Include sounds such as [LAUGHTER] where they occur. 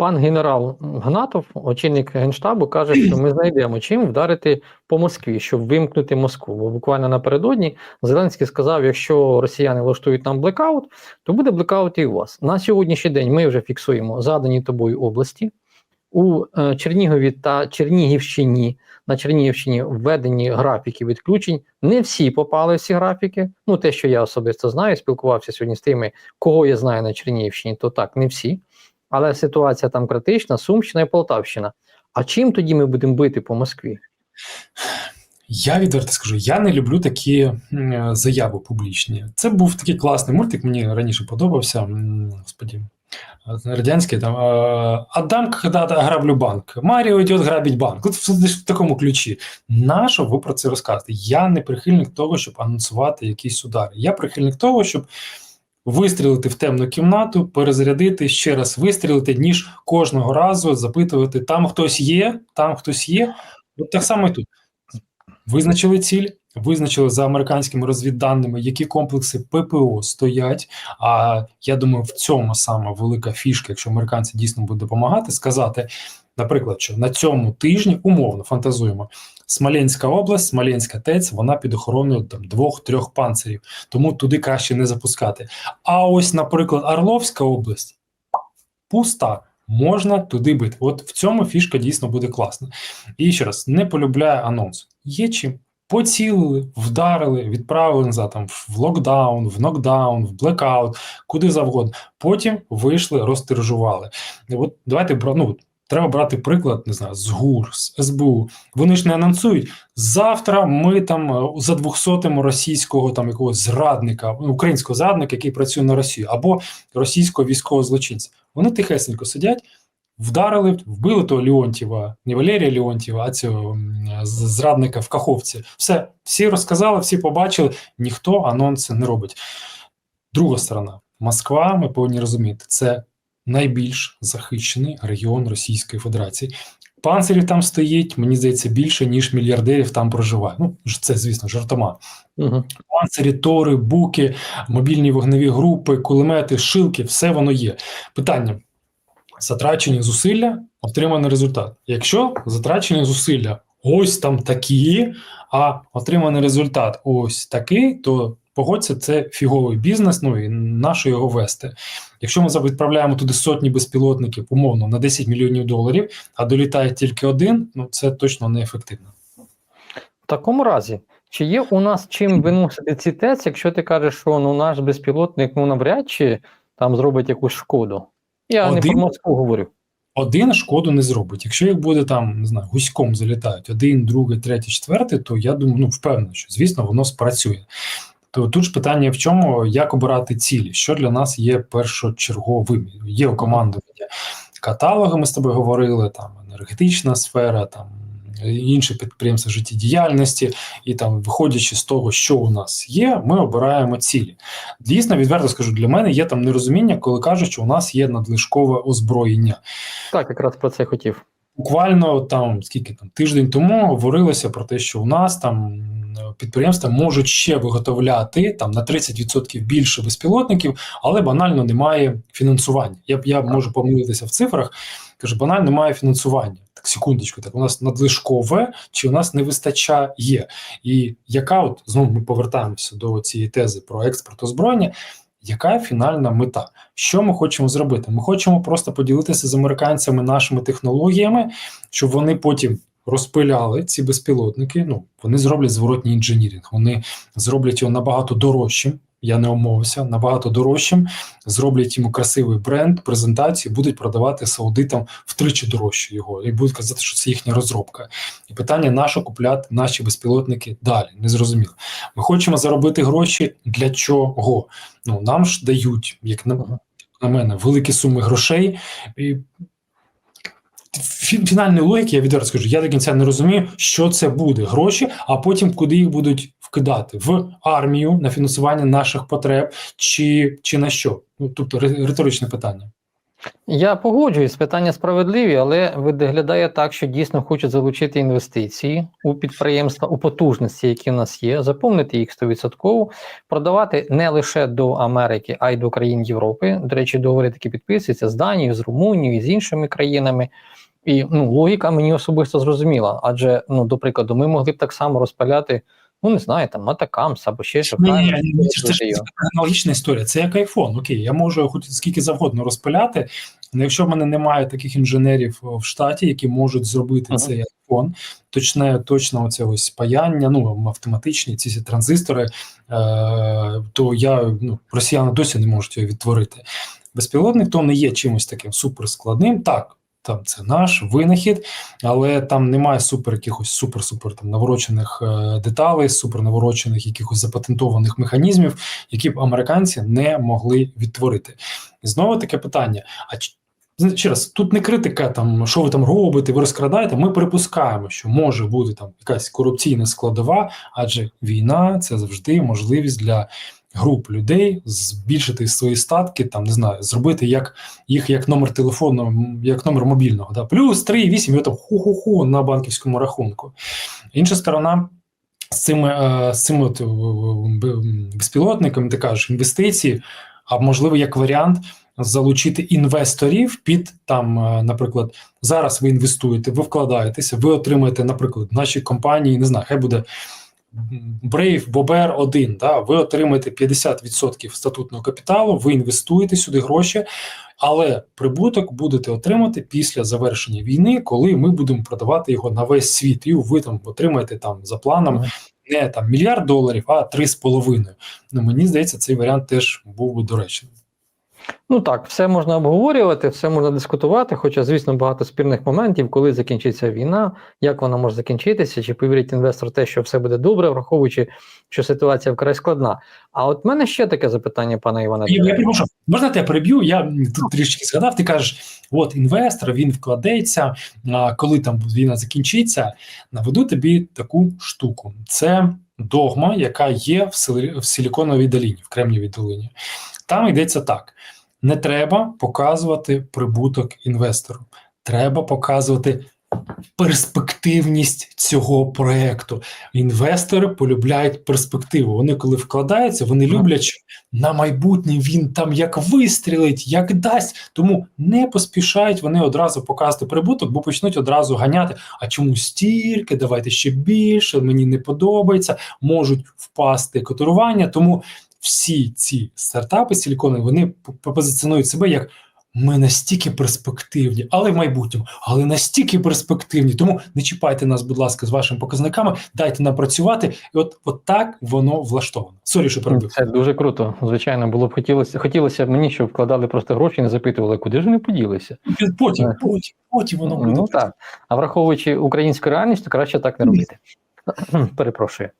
пан генерал Гнатов, очільник генштабу, каже, що ми знайдемо чим вдарити по Москві, щоб вимкнути Москву. Бо буквально напередодні Зеленський сказав: якщо росіяни влаштують нам блекаут, то буде блекаут і у вас. На сьогоднішній день ми вже фіксуємо задані тобою області. У е, Чернігові та Чернігівщині на Чернігівщині введені графіки відключень. Не всі попали в ці графіки. Ну, те, що я особисто знаю, спілкувався сьогодні з тими, кого я знаю на Чернігівщині, то так, не всі. Але ситуація там критична, Сумщина і Полтавщина. А чим тоді ми будемо бити по Москві? Я відверто скажу, я не люблю такі заяви публічні. Це був такий класний мультик, мені раніше подобався. Господі, радянський там е, Адам когда-то граблю банк. Маріо йде грабить банк. От в, такому ключі. Нащо ви про це розказуєте? Я не прихильник того, щоб анонсувати якісь удари. Я прихильник того, щоб вистрілити в темну кімнату, перезарядити, ще раз вистрілити, ніж кожного разу запитувати: там хтось є, там хтось є. От так само і тут. Визначили ціль, визначили за американськими розвідданими, які комплекси ППО стоять. А я думаю, в цьому саме велика фішка, якщо американці дійсно будуть допомагати, сказати, наприклад, що на цьому тижні умовно фантазуємо. Смоленська область, Смоленська ТЕЦ, вона під охороною там двох-трьох панцирів, тому туди краще не запускати. А ось, наприклад, Орловська область пуста. Можна туди бити. От в цьому фішка дійсно буде класна. І ще раз, не полюбляє анонс. Є чим. Поцілили, вдарили, відправили назад там в локдаун, в нокдаун, в блекаут, куди завгодно. Потім вийшли, розтиражували. І От давайте ну, треба брати приклад, не знаю, з ГУР, з СБУ. Вони ж не анонсують. Завтра ми там е, за 200-му російського там якогось зрадника, ну, українського зрадника, який працює на Росію, або російського військового злочинця. Вони тихесенько сидять. Вдарили, вбили того Леонтьєва, не Валерія Леонтьєва, а цього зрадника в Каховці. Все, всі розказали, всі побачили, ніхто анонси не робить. Друга сторона, Москва, ми повинні розуміти, це найбільш захищений регіон Російської Федерації. Панцирів там стоїть, мені здається, більше, ніж мільярдерів там проживає. Ну, це, звісно, жартома. Угу. Панцирі, тори, буки, мобільні вогневі групи, кулемети, шилки, все воно є. Питання: затрачені зусилля, отриманий результат. Якщо затрачені зусилля ось там такі, а отриманий результат ось такий, то погодься, це фіговий бізнес, ну і нащо його вести. Якщо ми відправляємо туди сотні безпілотників, умовно, на 10 мільйонів доларів, а долітає тільки один, ну це точно неефективно. В такому разі, чи є у нас чим виносити ці ТЕЦ, якщо ти кажеш, що ну, наш безпілотник ну, навряд чи там зробить якусь шкоду? Я не Один? про Москву говорю. один шкоду не зробить. Якщо їх буде там, не знаю, гуськом залітають один, другий, третій, четвертий, то я думаю, ну впевнений, що звісно воно спрацює. То тут ж питання в чому, як обирати цілі, що для нас є першочерговим. Є у командування каталоги, ми з тобою говорили, там енергетична сфера, там інші підприємства життєдіяльності, і там, виходячи з того, що у нас є, ми обираємо цілі. Дійсно, відверто скажу, для мене є там нерозуміння, коли кажуть, що у нас є надлишкове озброєння. Так, якраз про це хотів. Буквально там скільки там тиждень тому говорилося про те, що у нас там підприємства можуть ще виготовляти там на 30% більше безпілотників, але банально немає фінансування. Я я можу помилитися в цифрах. Кажу, банально немає фінансування. Так, секундочку, так у нас надлишкове чи у нас не вистачає? І яка от знову ми повертаємося до цієї тези про експорт озброєння? Яка фінальна мета? Що ми хочемо зробити? Ми хочемо просто поділитися з американцями нашими технологіями, щоб вони потім розпиляли ці безпілотники. Ну вони зроблять зворотній інженіринг. Вони зроблять його набагато дорожчим. Я не умовився, набагато дорожчим. Зроблять йому красивий бренд, презентацію, будуть продавати саудитам втричі дорожче його, і будуть казати, що це їхня розробка. І питання: на що купляти наші безпілотники далі? Незрозуміло. Ми хочемо заробити гроші для чого? Ну нам ж дають, як на, на мене, великі суми грошей. І фінальної логіки, я відверто скажу, я до кінця не розумію, що це буде гроші, а потім куди їх будуть вкидати в армію на фінансування наших потреб, чи, чи на що? Ну тобто риторичне питання. Я погоджуюсь, питання справедливі, але виглядає так, що дійсно хочуть залучити інвестиції у підприємства, у потужності, які в нас є, заповнити їх 100%, продавати не лише до Америки, а й до країн Європи. До речі, договори такі підписуються з Данією, з Румунією, з іншими країнами. І ну, логіка мені особисто зрозуміла. Адже, ну, до прикладу, ми могли б так само розпаляти, ну не знаю, там Атакамс або ще щось. Ні, ні, ні, це ж аналогічна історія. Це як iPhone. Окей, я можу хоч скільки завгодно розпиляти, але якщо в мене немає таких інженерів в штаті, які можуть зробити Ага. цей iPhone, точне точно оце ось паяння, ну автоматичні ці всі транзистори, е, то я ну росіяни досі не можуть його відтворити. Безпілотник то не є чимось таким суперскладним. Так, там це наш винахід, але там немає супер якихось супер-супер там наворочених е, деталей, супер наворочених якихось запатентованих механізмів, які б американці не могли відтворити. І знову таке питання: а ще раз, тут не критика, там що ви там робите, ви розкрадаєте. Ми припускаємо, що може бути там якась корупційна складова, адже війна це завжди можливість для груп людей збільшити свої статки, там не знаю, зробити як їх як номер телефону, як номер мобільного, да, плюс 3, 8, і там ху-ху-ху на банківському рахунку. Інша сторона. З цими, е, з цими от, е, безпілотниками, ти кажеш, інвестиції, а можливо, як варіант, залучити інвесторів під там, е, наприклад, зараз ви інвестуєте, ви вкладаєтеся, ви отримаєте, наприклад, в нашій компанії, не знаю, хай буде Brave Bobber 1, да, ви отримаєте 50% статутного капіталу, ви інвестуєте сюди гроші, але прибуток будете отримати після завершення війни, коли ми будемо продавати його на весь світ, і ви там отримаєте там за планом не там мільярд доларів, а три з половиною. Ну мені здається, цей варіант теж був би доречним. Ну так, все можна обговорювати, все можна дискутувати, хоча, звісно, багато спірних моментів, коли закінчиться війна, як вона може закінчитися, чи повірить інвестор те, що все буде добре, враховуючи, що ситуація вкрай складна. А от в мене ще таке запитання, пане Іване. Я, я перепрошую, можна тебе переб'ю? Я тут трішки згадав. Ти кажеш, от інвестор він вкладеться, а коли там війна закінчиться, наведу тобі таку штуку. Це догма, яка є в, силіконовій доліні, в Кремнієвій долині. Там йдеться так: не треба показувати прибуток інвестору, треба показувати перспективність цього проекту. Інвестори полюбляють перспективу. Вони, коли вкладаються, вони люблять, що на майбутнє він там як вистрілить, як дасть. Тому не поспішають вони одразу показувати прибуток, бо почнуть одразу ганяти. А чому стільки? Давайте ще більше. Мені не подобається. Можуть впасти котирування. Тому всі ці стартапи силіконові вони позиціонують себе як. Ми настільки перспективні, але в майбутньому, але настільки перспективні. Тому не чіпайте нас, будь ласка, з вашими показниками, дайте нам працювати, і от, от так воно влаштовано. Сорі, що перебив. Це дуже круто. Звичайно, було б хотілося, хотілося б мені, щоб вкладали просто гроші і не запитували, куди ж вони поділися. Потім, Так. потім, потім воно буде. Ну так. А враховуючи українську реальність, то краще так не робити. [CLEARS THROAT] Перепрошую.